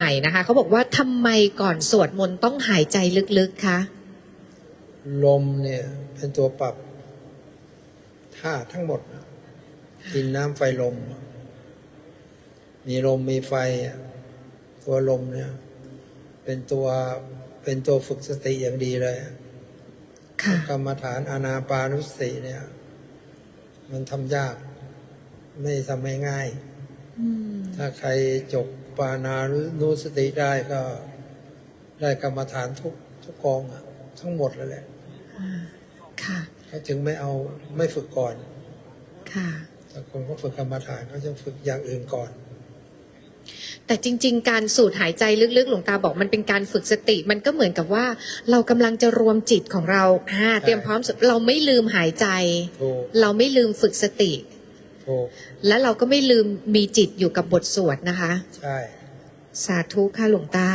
ใหม่นะคะเขาบอกว่าทำไมก่อนสวดมนต์ต้องหายใจลึกๆคะลมเนี่ย เป็นตัวปรับธาตุทั้งหมดนะดินน้ำไฟลม มีลมมีไฟอะตัวลมเนี่ย เป็นตัวเป็นตัวฝึกสติอย่างดีเลยอะค่ะกรรมฐานอานาปานุสติเนี่ย มันทำยาก ไม่ทำให้ง่ายอืม ถ้าใครจบปานานุสติได้ก็ได้กรรมฐานทุกทุกกองอะทั้งหมดเลยแหละอ่าค่ะเขาจึงไม่เอาไม่ฝึกก่อน ค่ะถ้าคนเขาฝึกกรรมฐานเขาจะฝึกอย่างอื่นก่อนแต่จริง ๆ การสูดหายใจลึกๆ หลวงตาบอกมันเป็นการฝึกสติ มันก็เหมือนกับว่า เรากำลังจะรวมจิตของเราอ่าเตรียมพร้อมสุดเราไม่ลืมหายใจถูกเราไม่ลืมฝึกสติ ถูกและเราก็ไม่ลืมมีจิตอยู่กับบทสวดนะคะ ใช่ สาธุค่ะหลวงตา